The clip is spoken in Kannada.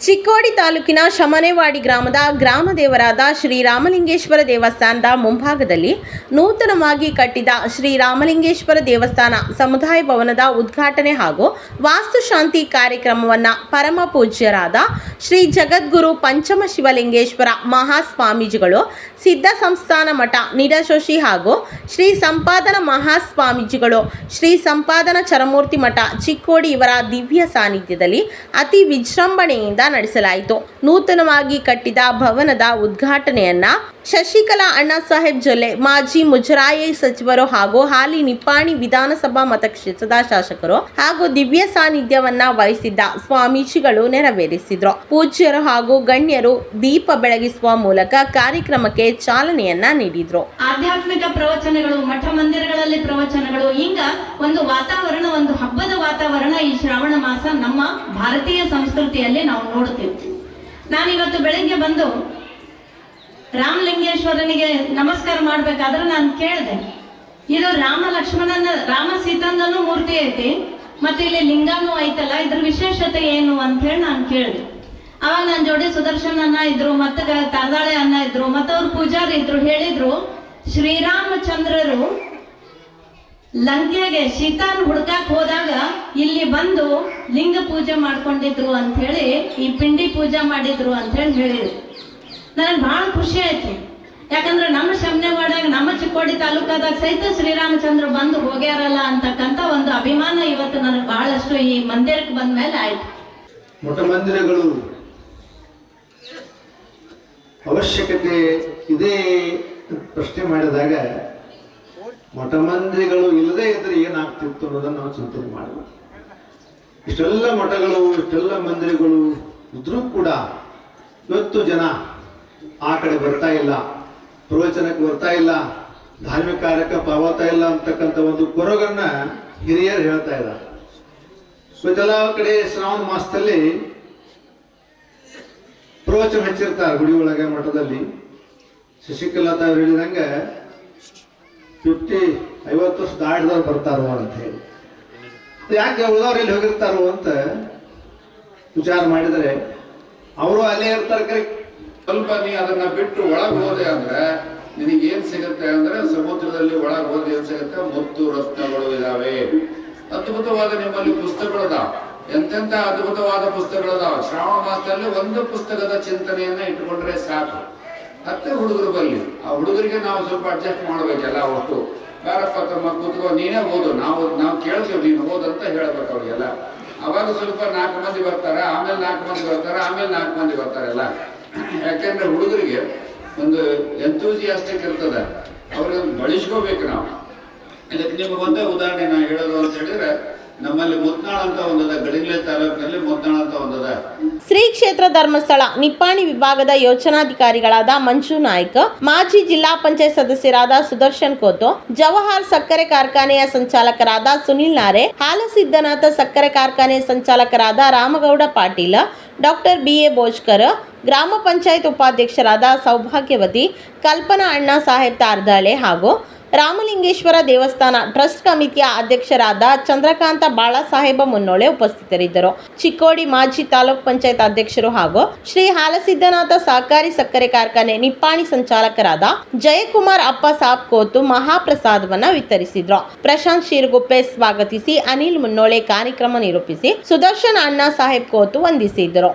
ಚಿಕ್ಕೋಡಿ ತಾಲೂಕಿನ ಶಮನೆವಾಡಿ ಗ್ರಾಮದ ಗ್ರಾಮ ದೇವರಾದ ಶ್ರೀ ರಾಮಲಿಂಗೇಶ್ವರ ದೇವಸ್ಥಾನದ ಮುಂಭಾಗದಲ್ಲಿ ನೂತನವಾಗಿ ಕಟ್ಟಿದ ಶ್ರೀ ರಾಮಲಿಂಗೇಶ್ವರ ದೇವಸ್ಥಾನ ಸಮುದಾಯ ಭವನದ ಉದ್ಘಾಟನೆ ಹಾಗೂ ವಾಸ್ತುಶಾಂತಿ ಕಾರ್ಯಕ್ರಮವನ್ನು ಪರಮ ಪೂಜ್ಯರಾದ ಶ್ರೀ ಜಗದ್ಗುರು ಪಂಚಮ ಶಿವಲಿಂಗೇಶ್ವರ ಮಹಾಸ್ವಾಮೀಜಿಗಳು, ಸಿದ್ಧ ಸಂಸ್ಥಾನ ಮಠ ನಿಡಶೋಶಿ ಹಾಗೂ ಶ್ರೀ ಸಂಪಾದನ ಮಹಾಸ್ವಾಮೀಜಿಗಳು, ಶ್ರೀ ಸಂಪಾದನ ಚರಮೂರ್ತಿ ಮಠ ಚಿಕ್ಕೋಡಿ ಇವರ ದಿವ್ಯ ಸಾನ್ನಿಧ್ಯದಲ್ಲಿ ಅತಿ ವಿಜೃಂಭಣೆಯಿಂದ ನಡೆಸಲಾಯಿತು. ನೂತನವಾಗಿ ಕಟ್ಟಿದ ಭವನದ ಉದ್ಘಾಟನೆಯನ್ನ ಶಶಿಕಲಾ ಅಣ್ಣಾ ಸಾಹೇಬ್ ಜೊಲ್ಲೆ, ಮಾಜಿ ಮುಜರಾಯಿ ಸಚಿವರು ಹಾಗೂ ಹಾಲಿ ನಿಪ್ಪಾಣಿ ವಿಧಾನಸಭಾ ಮತಕ್ಷೇತ್ರದ ಶಾಸಕರು ಹಾಗೂ ದಿವ್ಯ ಸಾನ್ನಿಧ್ಯವನ್ನ ವಹಿಸಿದ್ದ ಸ್ವಾಮೀಜಿಗಳು ನೆರವೇರಿಸಿದ್ರು. ಪೂಜ್ಯರು ಹಾಗೂ ಗಣ್ಯರು ದೀಪ ಬೆಳಗಿಸುವ ಮೂಲಕ ಕಾರ್ಯಕ್ರಮಕ್ಕೆ ಚಾಲನೆಯನ್ನ ನೀಡಿದ್ರು. ಆಧ್ಯಾತ್ಮಿಕ ಪ್ರವಚನಗಳು ಮಠ ಮಂದಿರಗಳಲ್ಲಿ ಪ್ರವಚನಗಳು. ಹಿಂಗ ಒಂದು ವಾತಾವರಣ, ಒಂದು ಹಬ್ಬದ ವಾತಾವರಣ ಈ ಶ್ರಾವಣ ಮಾಸ ನಮ್ಮ ಭಾರತೀಯ ಸಂಸ್ಕೃತಿಯಲ್ಲಿ ನಾವು ನೋಡುತ್ತೇವೆ ನಾನಿವತ್ತು ಬೆಳಿಗ್ಗೆ ಬಂದು ರಾಮಲಿಂಗೇಶ್ವರನಿಗೆ ನಮಸ್ಕಾರ ಮಾಡ್ಬೇಕಾದ್ರೆ ನಾನು ಕೇಳಿದೆ, ಇದು ರಾಮ ಲಕ್ಷ್ಮಣನ, ರಾಮ ಸೀತಂದನೂ ಮೂರ್ತಿ ಐತಿ, ಮತ್ತೆ ಇಲ್ಲಿ ಲಿಂಗನೂ ಐತಲ್ಲ, ಇದ್ರ ವಿಶೇಷತೆ ಏನು? ಅಂತ ಹೇಳಿ ನಾನು ಕೇಳಿದೆ. ಅವಾಗ ನನ್ನ ಜೋಡಿ ಸುದರ್ಶನ್ ಅನ್ನ ಇದ್ರು, ಮತ್ತೆ ತಾಂದಾಳೆ ಅನ್ನ ಇದ್ರು, ಮತ್ತೆ ಪೂಜಾರಿ ಇದ್ರು, ಹೇಳಿದ್ರು, ಶ್ರೀರಾಮಚಂದ್ರರು ಲಂಕೆಗೆ ಶೀತಾನ್ ಹುಡ್ಕಾಕ್ ಹೋದಾಗ ಇಲ್ಲಿ ಬಂದು ಲಿಂಗ ಪೂಜೆ ಮಾಡ್ಕೊಂಡಿದ್ರು ಅಂತ ಹೇಳಿ, ಈ ಪಿಂಡಿ ಪೂಜೆ ಮಾಡಿದ್ರು ಅಂತ ಹೇಳಿ ಹೇಳಿದ್ರು. ನನಗೆ ಬಹಳ ಖುಷಿ ಆಯ್ತು. ಯಾಕಂದ್ರೆ ನಮ್ಮ ಶಮನೆವಾಡಾಗ ನಮ್ಮ ಚಿಕ್ಕೋಡಿ ತಾಲೂಕಾದಾಗ ಸಹಿತ ಶ್ರೀರಾಮಚಂದ್ರ ಬಂದು ಹೋಗ್ಯಾರಲ್ಲ ಅಂತಕ್ಕಂಥ ಒಂದು ಅಭಿಮಾನ ಇವತ್ತು ನನಗೆ ಬಹಳಷ್ಟು ಈ ಮಂದಿರಕ್ಕೆ ಬಂದ ಮೇಲೆ ಆಯ್ತು. ಮಠ ಮಂದಿರಗಳು, ಅವಶ್ಯಕತೆ ಇದೆ ಪ್ರಶ್ನೆ ಮಾಡಿದಾಗ ಮಠ ಮಂದಿರಗಳು ಇಲ್ಲದೆ ಇದ್ರೆ ಏನಾಗ್ತಿತ್ತು ಅನ್ನೋದನ್ನು ನಾವು ಚಿಂತನೆ ಮಾಡಬೇಕು. ಇಷ್ಟೆಲ್ಲ ಮಠಗಳು, ಇಷ್ಟೆಲ್ಲ ಮಂದಿರಗಳು ಇದ್ರೂ ಕೂಡ ಇವತ್ತು ಜನ ಆ ಕಡೆ ಬರ್ತಾ ಇಲ್ಲ, ಪ್ರವಚನಕ್ಕೆ ಬರ್ತಾ ಇಲ್ಲ, ಧಾರ್ಮಿಕ ಕಾರ್ಯಕ್ಕೆ ಪಾವತಾ ಇಲ್ಲ ಅಂತಕ್ಕಂಥ ಒಂದು ಕೊರಗನ್ನ ಹಿರಿಯರು ಹೇಳ್ತಾ ಇದ್ದಾರೆ. ಇವತ್ತೆಲ್ಲ ಕಡೆ ಶ್ರಾವಣ ಮಾಸದಲ್ಲಿ ಪ್ರವಚನ ಹಚ್ಚಿರ್ತಾರೆ ಗುಡಿ ಒಳಗೆ ಮಠದಲ್ಲಿ. ಶಶಿಕಲಾ ತಾವ್ರು ಹೇಳಿದಂಗೆ ಫಿಫ್ಟಿ ಐವತ್ತು ವರ್ಷ ದಾಟಿದವ್ರು ಬರ್ತಾರೋ ಅಂತ ಹೇಳಿ. ಯಾಕೆ ಉಳಿದವ್ರು ಎಲ್ಲಿ ಹೋಗಿರ್ತಾರೋ ಅಂತ ವಿಚಾರ ಮಾಡಿದರೆ, ಅವರು ಅಲ್ಲೇ ಇರ್ತಾರೆ ಸ್ವಲ್ಪ ನೀ ಅದನ್ನ ಬಿಟ್ಟು ಒಳಗ್ ಹೋದೆ ಅಂದ್ರೆ ನಿನಗೆ ಏನ್ ಸಿಗುತ್ತೆ ಅಂದ್ರೆ ಸಮುದ್ರದಲ್ಲಿ ಒಳಗೆ ಹೋದೆ ಏನ್ ಸಿಗುತ್ತೆ? ಮುತ್ತು ರತ್ನಗಳು ಇದಾವೆ. ಅದ್ಭುತವಾದ ನಿಮ್ಮಲ್ಲಿ ಪುಸ್ತಕಗಳದಾವ ಎಂತೆಂತ ಅದ್ಭುತವಾದ ಪುಸ್ತಕಗಳದಾವ ಶ್ರಾವಣ ಮಾಸದಲ್ಲಿ ಒಂದು ಪುಸ್ತಕದ ಚಿಂತನೆಯನ್ನ ಇಟ್ಕೊಂಡ್ರೆ ಸಾಕು. ಮತ್ತೆ ಹುಡುಗರು ಬರಲಿ ಆ ಹುಡುಗರಿಗೆ ನಾವು ಸ್ವಲ್ಪ ಅಡ್ಜಸ್ಟ್ ಮಾಡಬೇಕೆಲ್ಲ ಒಟ್ಟು. ಯಾರಪ್ಪ ತಮ್ಮ ಕೂತ್ಕೋ, ನೀನೇ ಓದು. ನಾವು ನಾವು ಕೇಳ್ತೀವಿ, ನೀನು ಓದಂತ ಹೇಳ್ಬೇಕು ಅವರಿಗೆಲ್ಲ. ಅವಾಗ ಸ್ವಲ್ಪ ನಾಲ್ಕು ಮಂದಿ ಬರ್ತಾರೆ, ಆಮೇಲೆ ನಾಲ್ಕು ಮಂದಿ ಬರ್ತಾರೆ, ಆಮೇಲೆ ನಾಲ್ಕು ಮಂದಿ ಬರ್ತಾರಲ್ಲ ಯಾಕೆಂದ್ರೆ ಹುಡುಗರಿಗೆ ಒಂದು ಎಂತೂಸಿಯಾಸ್ಟಿಕ್ ಇರ್ತದೆ. ಅವ್ರಿಗೆ ಬಳಸ್ಕೋಬೇಕು ನಾವು. ಇದಕ್ಕೆ ನಿಮ್ಗೆ ಒಂದೇ ಉದಾಹರಣೆ ನಾನು ಹೇಳೋದು ಅಂತ ಹೇಳಿದ್ರೆ ಶ್ರೀ ಕ್ಷೇತ್ರ ಧರ್ಮಸ್ಥಳ, ನಿಪ್ಪಾಣಿ ವಿಭಾಗದ ಯೋಜನಾಧಿಕಾರಿಗಳಾದ ಮಂಜು ನಾಯ್ಕ, ಮಾಜಿ ಜಿಲ್ಲಾ ಪಂಚಾಯತ್ ಸದಸ್ಯರಾದ ಸುದರ್ಶನ್ ಕೋತು, ಜವಾಹರ್ ಸಕ್ಕರೆ ಕಾರ್ಖಾನೆಯ ಸಂಚಾಲಕರಾದ ಸುನಿಲ್ ನಾರೆ, ಹಾಲಸಿದ್ದನಾಥ ಸಕ್ಕರೆ ಕಾರ್ಖಾನೆಯ ಸಂಚಾಲಕರಾದ Ramagowda Patil, doctor B A Bhojkar ಗ್ರಾಮ ಪಂಚಾಯತ್ ಉಪಾಧ್ಯಕ್ಷರಾದ ಸೌಭಾಗ್ಯವತಿ, ಕಲ್ಪನಾ ಅಣ್ಣಾ ಸಾಹೇಬ್ ತಾರ್ದಾಳೆ ಹಾಗೂ ರಾಮಲಿಂಗೇಶ್ವರ ದೇವಸ್ಥಾನ ಟ್ರಸ್ಟ್ ಕಮಿಟಿಯ ಅಧ್ಯಕ್ಷರಾದ ಚಂದ್ರಕಾಂತ ಬಾಳಸಾಹೇಬ ಮುನ್ನೋಳೆ ಉಪಸ್ಥಿತರಿದ್ದರು. ಚಿಕ್ಕೋಡಿ ಮಾಜಿ ತಾಲೂಕ್ ಪಂಚಾಯತ್ ಅಧ್ಯಕ್ಷರು ಹಾಗೂ ಶ್ರೀ ಹಾಲಸಿದ್ದನಾಥ ಸಹಕಾರಿ ಸಕ್ಕರೆ ಕಾರ್ಖಾನೆ ನಿಪ್ಪಾಣಿ ಸಂಚಾಲಕರಾದ ಜಯಕುಮಾರ್ ಅಪ್ಪ ಸಾಬ್ ಕೋತು ಮಹಾಪ್ರಸಾದವನ್ನ ವಿತರಿಸಿದ್ರು. ಪ್ರಶಾಂತ್ ಶಿರಗುಪ್ಪೆ ಸ್ವಾಗತಿಸಿ ಅನಿಲ್ ಮುನ್ನೋಳೆ ಕಾರ್ಯಕ್ರಮ ನಿರೂಪಿಸಿ ಸುದರ್ಶನ್ ಅಣ್ಣಾ ಸಾಹೇಬ್ ಕೋತು ವಂದಿಸಿದರು.